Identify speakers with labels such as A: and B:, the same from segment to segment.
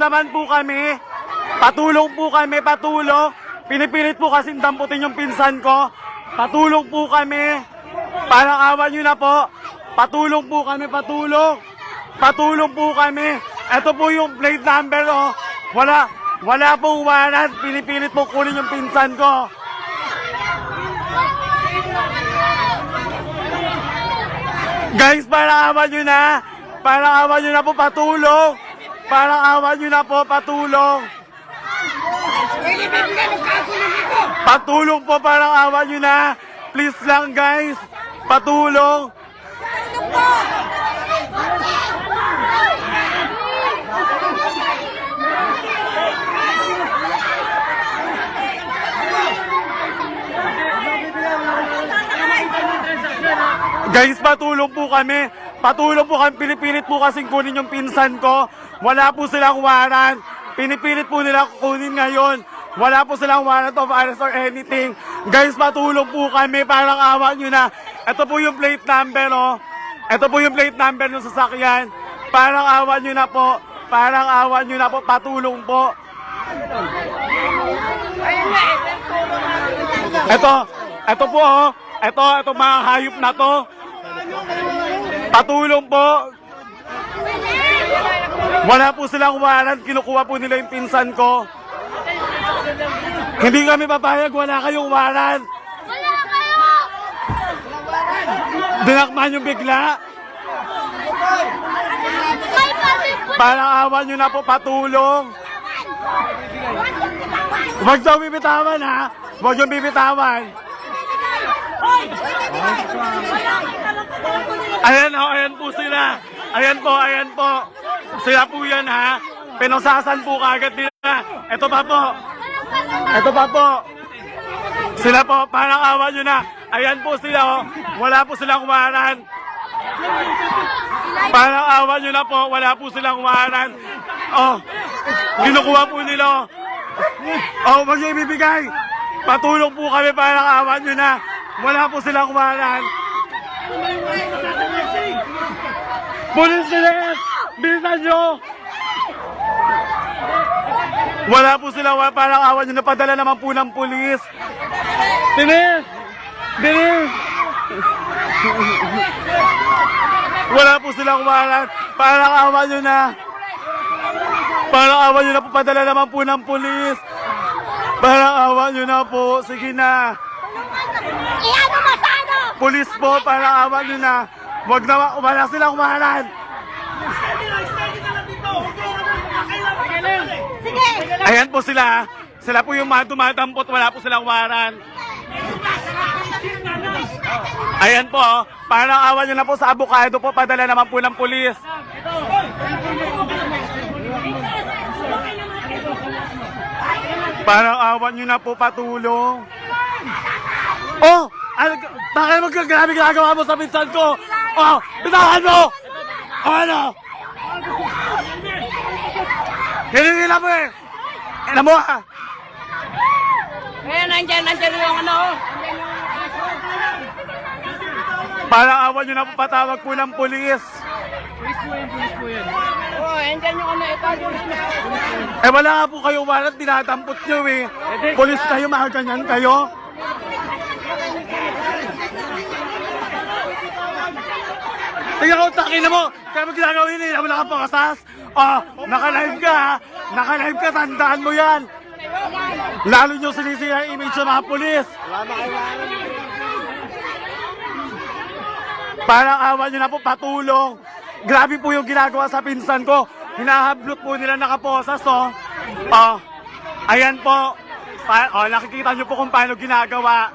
A: naman po kami. Patulong po kami, patulong. Pinipilit po kasing damputin yung pinsan ko. Patulong po kami. Parang awa nyo na po. Patulong po kami, patulong. Patulong po kami. Ito po yung plate number, oh. Wala, wala pong warrant. Pinipilit po kunin yung pinsan ko. Guys, parang awa nyo na. Parang awa nyo na po, patulong. Parang awa nyo na po, patulong. Patulong po, parang awa nyo na. Please lang, guys. Patulong. Guys, patulong po kami. Patulong po kami. Pinipilit po kasing kunin yung pinsan ko. Wala po silang waran. Pinipilit po nila kunin ngayon. Wala po silang warrant of arrest or anything. Guys, patulong po kami. Parang awa nyo na. Ito po yung plate number, oh. Ito po yung plate number ng sasakyan. Parang awa nyo na po. Parang awa nyo na po. Patulong po. Ito, ito po, oh. Ito, ito mga hayop na to. Patulong po. Wala po silang warrant. Kinukuha po nila yung pinsan ko. Hindi kami papayag. Wala kayong warrant.
B: Wala kayo!
A: Dinakman yung bigla. Parang awa nyo na po patulong. Huwag daw bibitawan ha. Huwag yung bibitawan. Ayan o, ayan po sila. Ayan po, ayan po. Sila po yan ha. Pinosasan po kagad nila. Ito pa po. Ito pa po. Sila po, parang awa nyo na. Ayan po sila oh. Wala po silang waran. Parang awa nyo na po. Wala po silang waran. Oh, kinukuha po nila. Oh, wag niyo. Patulong po kami parang awa nyo na. Wala po silang waran. Pulis nila! Bilisan nyo! Wala po sila, wa- parang awa nyo, napadala naman po ng pulis. Bilis! Bilis! Wala po silang waran. Parang awa nyo na. Parang awa nyo na po, padala naman po ng pulis. Parang awa nyo na po. Sige na.
B: Iano mo sa ano?
A: Pulis po, parang awa nyo na. Wag na, wala silang waran. Ayan po sila. Sila po yung mga tumatampot, wala po silang waran. Ayan po, oh. parang awa nyo na po sa abukado po, padala naman po ng pulis. Parang awa nyo na po patulong. Oh! Bakit magkagrabe ginagawa mo sa pinsan ko? Oh! Bitahan mo! Ano? Hinihila mo eh! Ano mo ah?
C: Eh, nandyan, nandyan yung ano.
A: Parang awa nyo na po patawag po ng pulis.
C: Oh, nandyan yung ano, ito.
A: Eh wala nga po kayo warrant, tinatampot nyo eh. Pulis kayo, mga ganyan kayo. Tingnan ko, takin na mo. Kaya mo ginagawa yun eh, wala kang pakasas. Oh, naka-live ka ha. Naka-live ka, tandaan mo yan. Lalo nyo sinisira yung image sa mga pulis. Parang awa nyo na po, patulong. Grabe po yung ginagawa sa pinsan ko. Hinahablot po nila nakaposas, oh. Oh, ayan po. Pa oh, nakikita nyo po kung paano ginagawa.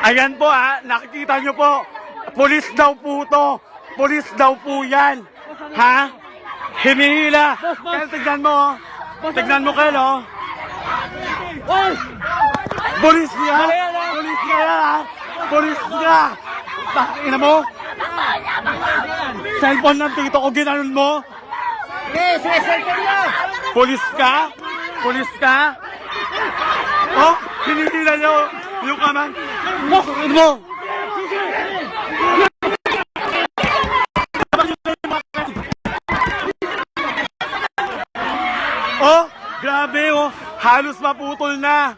A: Ayan po ha, nakikita nyo po. Pulis daw po to. Pulis daw po yan. Ha? Hinihila. Kaya tignan mo. oh. Tignan mo kayo, oh. Pulis niya. Pulis niya yan, ha. Pulis niya. Bakit mo? Cellphone ng tito ko ginanon mo?
C: Yes, yes, cellphone niya.
A: Pulis ka? Pulis ka? Oh, hinihila niyo yung kamay. Oh, ano mo? Oh, grabe oh. Halos maputol na.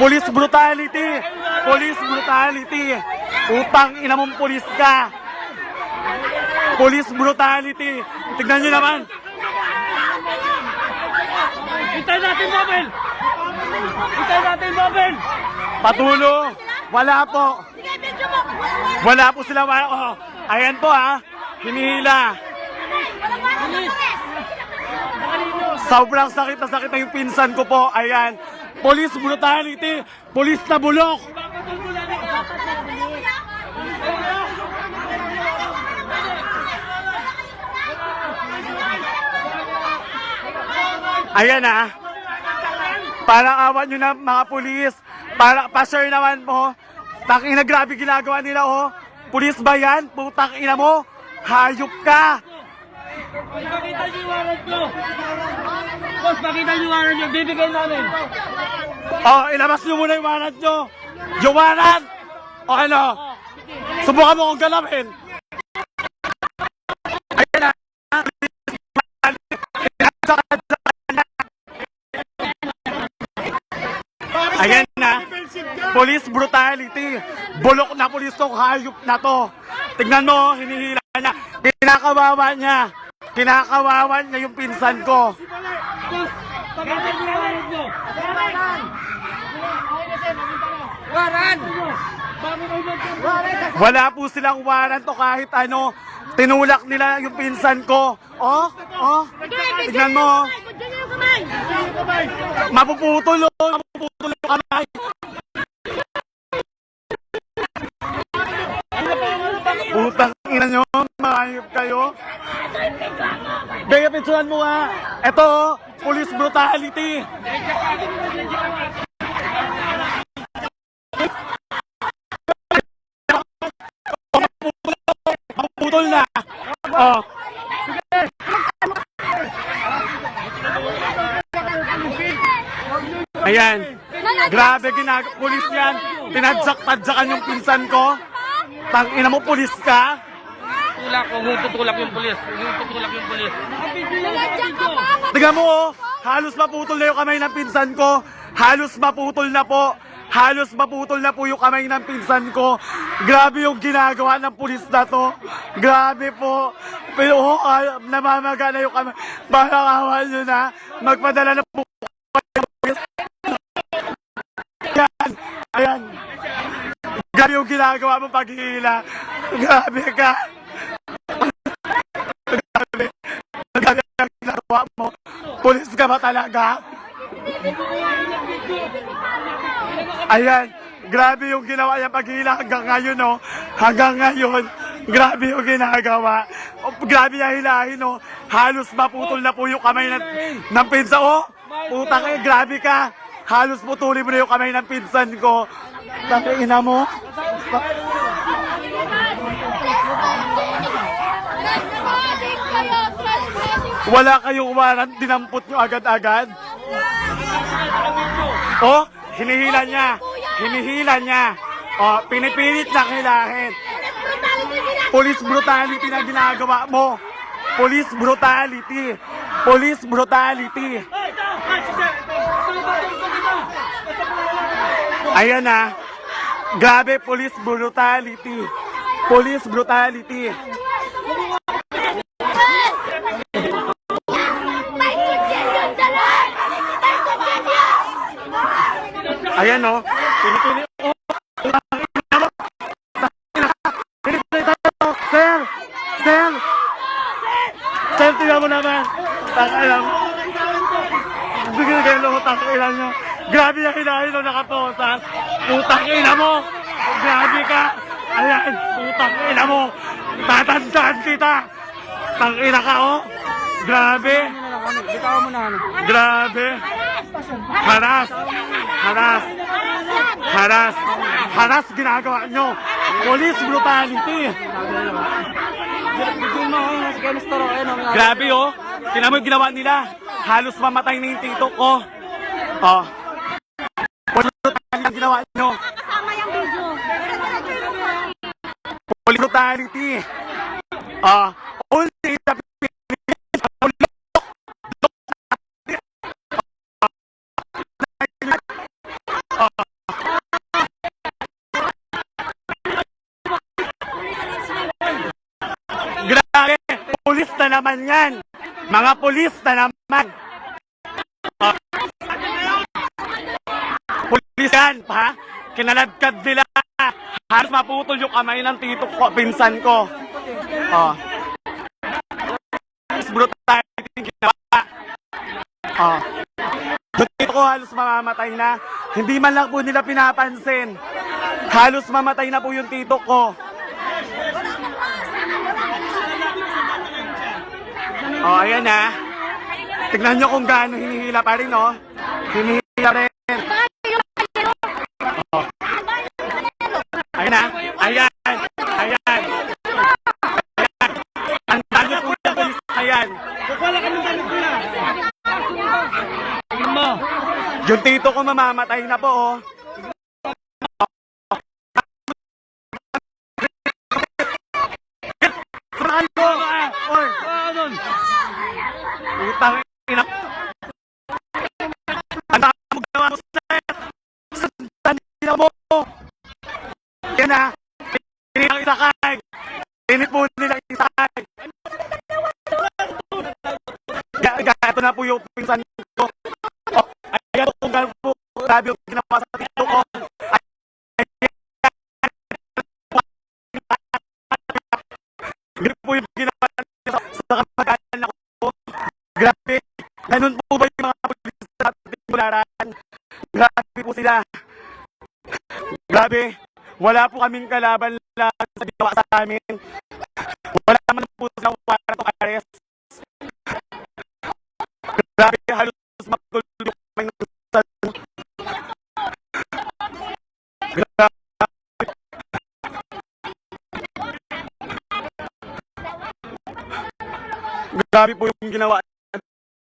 A: Police brutality. Police brutality. Utang ina mong police ka. Police brutality. Tignan nyo naman.
C: Hintay natin, Bobel! Hintay natin, Bobel!
A: Patulo. Wala po. Wala po sila. Wala. Oh, ayan po ha. Hinihila. Sobrang sakit na sakit na yung pinsan ko po. Ayan. Police brutality. Police na bulok. Ayan ah. Parang awan nyo na mga pulis. Para pa-share naman po. Taking na grabe ginagawa nila oh. Pulis ba yan? Putang ina mo. Hayop ka.
C: Pakita niyo yung warrant nyo! Boss, pakita niyo yung warrant nyo. Bibigay namin.
A: Oh, ilabas nyo muna yung warrant nyo. Yung warrant! O ano? Subukan mo kong galawin. Ayan na. Ayan na. Police brutality. Bulok na police tong hayop na to. Tignan mo, hinihila niya. Kinakawawa niya. Kinakawawa niya yung pinsan ko. Wala po silang warrant o kahit ano. Tinulak nila yung pinsan ko. Oh, oh. Tignan mo.
B: Kamay.
A: Mapuputol oh. Mapuputol yung kamay. Bega, pinsuan mo nga. Ito, oh, police brutality. Mapuputol na. Oh. Ayan. Grabe ginag pulis yan. Tinadsak-tadsakan yung pinsan ko. Tang ina mo pulis ka.
C: Tulak, huwag tutulak yung pulis. Huwag tutulak yung pulis.
B: Nandiyan.
A: Tingnan mo oh, halos maputol na yung kamay ng pinsan ko. Halos maputol na po. Halos maputol na po yung kamay ng pinsan ko. Grabe yung ginagawa ng pulis na to. Grabe po. Pero oh, ah, namamaga na yung kamay. Parang awa nyo na. Magpadala na po ng pulis. Ayan. Ayan. Grabe yung ginagawa mo paghihila. Grabe ka. Grabe. Grabe ang ginagawa mo. Pulis ka ba talaga? Ayan, grabe yung ginawa niya paghihila hanggang ngayon, no? Hanggang ngayon, grabe yung ginagawa. Grabe niya hilahin, no? Halos maputol na po yung kamay ng, ng pinsa. Oh, puta kayo, grabe ka. Halos putulin mo na yung kamay ng pinsan ko. Bakit ina mo?
B: Trespassing kayo. Trespassing.
A: Wala kayong warrant, dinampot nyo agad-agad. Oh, hinihila niya. Hinihila niya. Oh, pinipilit na hilahin. Police brutality na ginagawa mo. Police brutality. Police brutality. Ayan na. Grabe, police brutality. Police brutality. Ayan o. Pinipili. Oh, Pinipili tayo. Sir! Sir! Sir, tingnan mo naman. Takalam. Bigyan kayo ng ina nyo. Grabe yung hinahin nung nakaposas. Putang ina mo. Grabe ka. Ayan, putang ina mo. Tatandaan kita. Tang ina ka, oh. Grabe.
C: Ano.
A: Grabe. Haras. Haras. Haras. Haras ginagawa nyo. Police brutality. Grabe oh. Tinan yung ginawa nila. Halos mamatay na yung tito ko. Oh. Police brutality ang ginawa nyo. Police brutality. Oh. Naman yan. Mga pulis na naman. Ah. Pulis yan, ha? Kinaladkad nila. Halos maputol yung kamay ng tito ko, pinsan ko. Oh. Brutality yung ginawa. Oh. Tito ko halos mamamatay na. Hindi man lang po nila pinapansin. Halos mamatay na po yung tito ko. Oh, ayan na. Tignan nyo kung gaano hinihila pa rin, no? Hinihila rin. Oh. Ayan na. Ayan. Ayan. Ayan. Ang dami po na yan.
C: Wala kami. Tingin mo.
A: Yung tito ko mamamatay na po, oh. Saan ko? Oy,
C: nun.
A: utang ina. Ang dami mo ginawa mo sa sa tanina mo. Yan na. Pinit ang isakay. Pinit po nila isakay. Ga- Gato na po yung pinsan ko. Oh, ayan po kung gano'n po. Grabe yung ginawa sa tito ko. Ganun po yung ginawa niya sa, sa kamag-anak ko. Grabe. Ganun po ba yung mga pulis sa tibularan? Grabe po sila. Grabe. Wala po kaming kalaban lang sa ginawa sa amin.